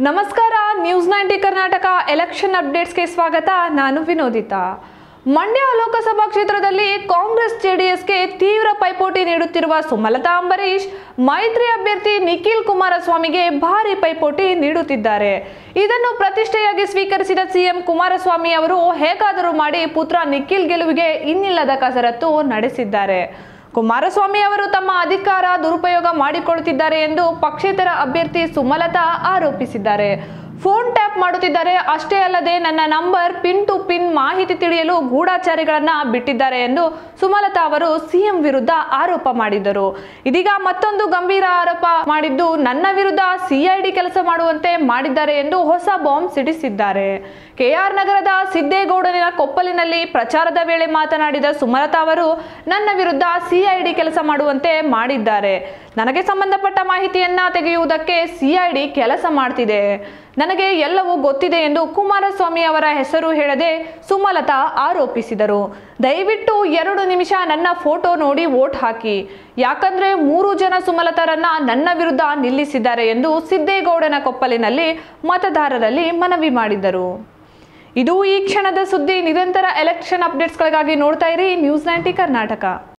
ನಮಸ್ಕಾರ news ninety Karnataka election ಅಪ್ಡೇಟ್ಸ್ಗೆ ಸ್ವಾಗತ. ನಾನು ವಿನೋದಿತಾ. ಮಂಡ್ಯ ಲೋಕಸಭಾ ಕ್ಷೇತ್ರದಲ್ಲಿ ಕಾಂಗ್ರೆಸ್ ಜೆಡಿಎಸ್ಗೆ ತೀವ್ರ ಪೈಪೋಟಿ ನೀಡುತ್ತಿರುವ ಸುಮಲತಾ ಅಂಬರೀಶ್ ಮೈತ್ರಿ ಅಭ್ಯರ್ಥಿ ನಿಖಿಲ್ ಕುಮಾರಸ್ವಾಮಿಗೆ ಭಾರಿ ಪೈಪೋಟಿ ನೀಡುತ್ತಿದ್ದಾರೆ. ಇದನ್ನು ಪ್ರತಿಷ್ಠೆಯಾಗಿ ಸ್ವೀಕರಿಸಿದ ಸಿಎಂ ಕುಮಾರಸ್ವಾಮಿ ಅವರು ಹೇಗಾದರೂ ಮಾಡಿ ಪುತ್ರ ನಿಖಿಲ್ ಗೆಲುವಿಗೆ ಇನ್ನಿಲ್ಲದ ಕಸರತ್ತು ನಡೆಸಿದ್ದಾರೆ. ಕುಮಾರಸ್ವಾಮಿ ಅವರು ತಮ್ಮ ಅಧಿಕಾರ ದುರುಪಯೋಗ ಮಾಡಿಕೊಳ್ಳುತ್ತಿದ್ದಾರೆ ಎಂದು ಪಕ್ಷೇತರ ಅಭ್ಯರ್ಥಿ ಸುಮಲತಾ ಆರೋಪಿಸಿದ್ದಾರೆ. ಫೋನ್ ಟ್ಯಾಪ್ ಮಾಡುತ್ತಿದ್ದಾರೆ. ಅಷ್ಟೇ ಅಲ್ಲದೆ ನನ್ನ ನಂಬರ್, ಪಿನ್ ಟು ಪಿನ್ ಮಾಹಿತಿ ತಿಳಿಯಲು ಗೂಢಾಚಾರಿಗಳನ್ನ ಬಿಟ್ಟಿದ್ದಾರೆ ಎಂದು ಸುಮಲತಾ ಅವರು ಸಿಎಂ ವಿರುದ್ಧ ಆರೋಪ ಮಾಡಿದ್ದರು. ಇದೀಗ ಮತ್ತೊಂದು ಗಂಭೀರ ಆರೋಪ ಮಾಡಿದ್ದು, ನನ್ನ ವಿರುದ್ಧ ಸಿಐಡಿ ಕೆಲಸ ಮಾಡುವಂತೆ ಮಾಡಿದ್ದಾರೆ ಎಂದು ಹೊಸ ಬಾಂಬ್ ಸಿಡಿಸಿದ್ದಾರೆ. ಕೆಆರ್ ನಗರದ ಸಿದ್ದೇಗೌಡನ ಕೊಪ್ಪಲಿನಲ್ಲಿ ಪ್ರಚಾರದ ವೇಳೆ ಮಾತನಾಡಿದ ಸುಮಲತಾ ಅವರು, ನನ್ನ ವಿರುದ್ಧ ಸಿಐಡಿ ಕೆಲಸ ಮಾಡುವಂತೆ ಮಾಡಿದ್ದಾರೆ. ನನಗೆ ಸಂಬಂಧಪಟ್ಟ ಮಾಹಿತಿಯನ್ನ ತೆಗೆಯುವುದಕ್ಕೆ ಸಿಐಡಿ ಕೆಲಸ ಮಾಡ್ತಿದೆ. ನನಗೆ ಎಲ್ಲವೂ ಗೊತ್ತಿದೆ ಎಂದು ಕುಮಾರಸ್ವಾಮಿ ಅವರ ಹೆಸರು ಹೇಳದೆ ಸುಮಲತಾ ಆರೋಪಿಸಿದರು. ದಯವಿಟ್ಟು ಎರಡು ನಿಮಿಷ ನನ್ನ ಫೋಟೋ ನೋಡಿ ವೋಟ್ ಹಾಕಿ. ಯಾಕಂದ್ರೆ ಮೂರು ಜನ ಸುಮಲತಾರನ್ನ ನನ್ನ ವಿರುದ್ಧ ನಿಲ್ಲಿಸಿದ್ದಾರೆ ಎಂದು ಸಿದ್ದೇಗೌಡನ ಕೊಪ್ಪಲಿನಲ್ಲಿ ಮತದಾರರಲ್ಲಿ ಮನವಿ ಮಾಡಿದರು ಇದು ಈ ಕ್ಷಣದ ಸುದ್ದಿ. ನಿರಂತರ ಎಲೆಕ್ಷನ್ ಅಪ್ಡೇಟ್ಸ್ಗಳಿಗಾಗಿ ನೋಡ್ತಾ ಇರಿ. News Ninety Karnataka.